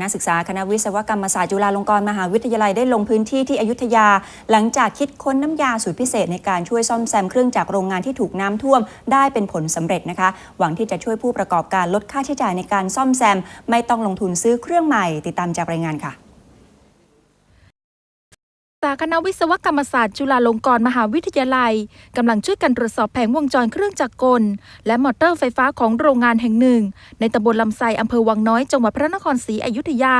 นักศึกษาคณะวิศวกรรมศาสตร์จุฬาลงกรณ์มหาวิทยาลัยได้ลงพื้นที่ที่อยุธยา หลังจากคิดค้นน้ำยาสูตรพิเศษในการช่วยซ่อมแซมเครื่องจักรโรงงานที่ถูกน้ำท่วม ได้เป็นผลสำเร็จนะคะ หวังที่จะช่วยผู้ประกอบการลดค่าใช้จ่ายในการซ่อมแซม ไม่ต้องลงทุนซื้อเครื่องใหม่ ติดตามจากรายงานค่ะ สาคณะวิศวกรรมศาสตร์จุฬาลงกรณ์มหาวิทยาลัยกำลังช่วยกันตรวจสอบแผงวงจรเครื่องจักรกล และมอเตอร์ไฟฟ้าของโรงงานแห่งหนึ่ง ในตำบลลำไซอำเภอวังน้อยจังหวัดพระนครศรีอยุธยา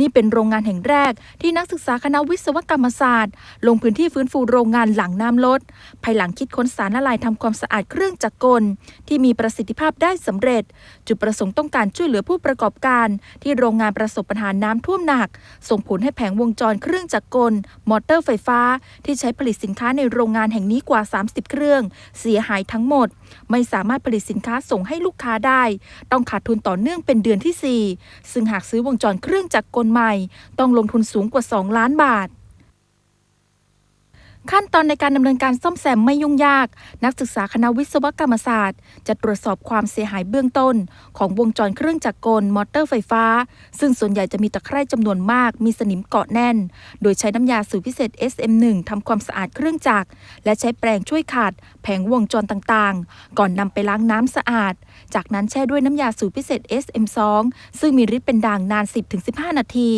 นี่เป็นโรงงานแห่งแรก ที่นักศึกษาคณะวิศวกรรมศาสตร์ ลงพื้นที่ฟื้นฟูโรงงานหลังน้ำลด ภายหลังคิดค้นสารละลายทำความสะอาดเครื่องจักรกล ที่มีประสิทธิภาพได้สำเร็จ จุดประสงค์ต้องการช่วยเหลือผู้ประกอบการ ที่โรงงานประสบปัญหาน้ำท่วมหนัก ส่งผลให้แผงวงจรเครื่องจักรกลมอเตอร์ไฟฟ้า ที่ใช้ผลิตสินค้าในโรงงานแห่งนี้กว่า 30 เครื่อง เสียหายทั้งหมด ไม่สามารถผลิตสินค้าส่งให้ลูกค้าได้ ต้องขาดทุนต่อเนื่องเป็นเดือนที่ 4 ซึ่งหากซื้อวงจรเครื่องจักรกลใหม่ ต้องลงทุนสูงกว่า 2 ล้านบาท ขั้นตอนในการดำเนินการซ่อมแซมไม่ยุ่งยาก นักศึกษาคณะวิศวกรรมศาสตร์ จะตรวจสอบความเสียหายเบื้องต้น ของวงจรเครื่องจักรกลมอเตอร์ไฟฟ้า ซึ่งส่วนใหญ่จะมีตะไคร่จำนวนมาก มีสนิมเกาะแน่น โดยใช้น้ำยาสูตรพิเศษ SM1 ทำความสะอาดเครื่องจักร และใช้แปรงช่วยขัด แผงวงจรต่างๆ ก่อนนำไปล้างน้ำสะอาด จากนั้นแช่ด้วยน้ำยาสูตรพิเศษ SM2 ซึ่งมีฤทธิ์เป็นด่างนาน 10-15 นาที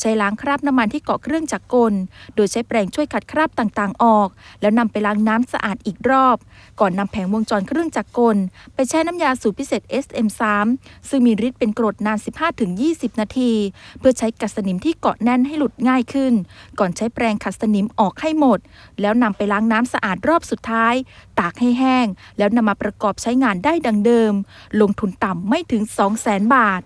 ใช้ล้างคราบน้ำมันที่เกาะเครื่องจักรกล โดยใช้แปรงช่วยขัดคราบต่างๆออก แล้วนำไปล้างน้ำสะอาดอีกรอบ ก่อนนำแผงวงจรเครื่องจักรกล ไปแช่น้ำยาสูตรพิเศษ SM3 ซึ่งมีฤทธิ์เป็นกรดนาน 15-20 นาที เพื่อใช้กัดสนิมที่เกาะแน่นให้หลุดง่ายขึ้น ก่อนใช้แปรงขัดสนิมออกให้หมด แล้วนำไปล้างน้ำสะอาดรอบสุดท้าย ตากให้แห้ง แล้วนำมาประกอบใช้งานได้ดังเดิม ลงทุนต่ำไม่ถึง 200,000 บาท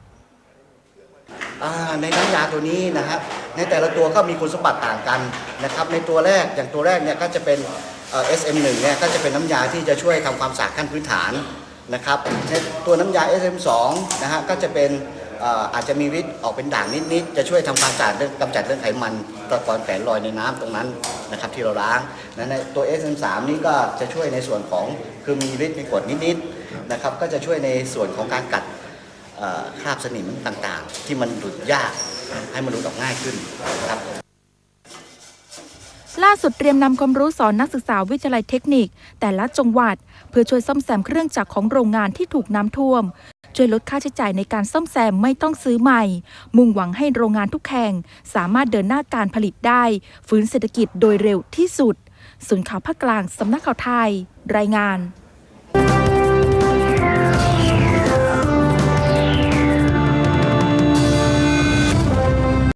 ในน้ำยาตัวนี้นะครับ ในแต่ละตัวก็มีคุณสมบัติต่างกันนะครับในตัวแรกอย่างตัวแรกเนี่ยก็จะเป็นเอ่อ SM1 เนี่ยก็จะเป็นน้ำยาที่จะช่วยทำความสะอาดขั้นพื้นฐานนะครับในตัวน้ำยา SM2 นะฮะก็จะเป็นเอ่ออาจจะมีฤทธิ์ออกเป็นด่างนิดๆจะช่วยทำความสะอาดเรื่องกำจัดเรื่องไขมันตะกอนแฝงลอยในน้ำตรงนั้นนะครับที่เราล้างนะในตัว SM3 นี่ก็จะช่วยในส่วนของคือมีฤทธิ์มีกรดนิดๆนะครับก็จะช่วยในส่วนของการกัด เอ่อคราบสนิมต่างๆ ที่มันหลุดยาก ให้มันดูง่ายขึ้นครับล่าสุดเตรียมนำความรู้สอนนักศึกษาวิทยาลัยเทคนิค แต่ละจังหวัด เพื่อช่วยซ่อมแซมเครื่องจักรของโรงงานที่ถูกน้ำท่วม ช่วยลดค่าใช้จ่ายในการซ่อมแซมไม่ต้องซื้อใหม่ มุ่งหวังให้โรงงานทุกแห่งสามารถเดินหน้าการผลิตได้ ฟื้นเศรษฐกิจโดยเร็วที่สุด ศูนย์ข่าวภาคกลางสำนักข่าวไทย รายงาน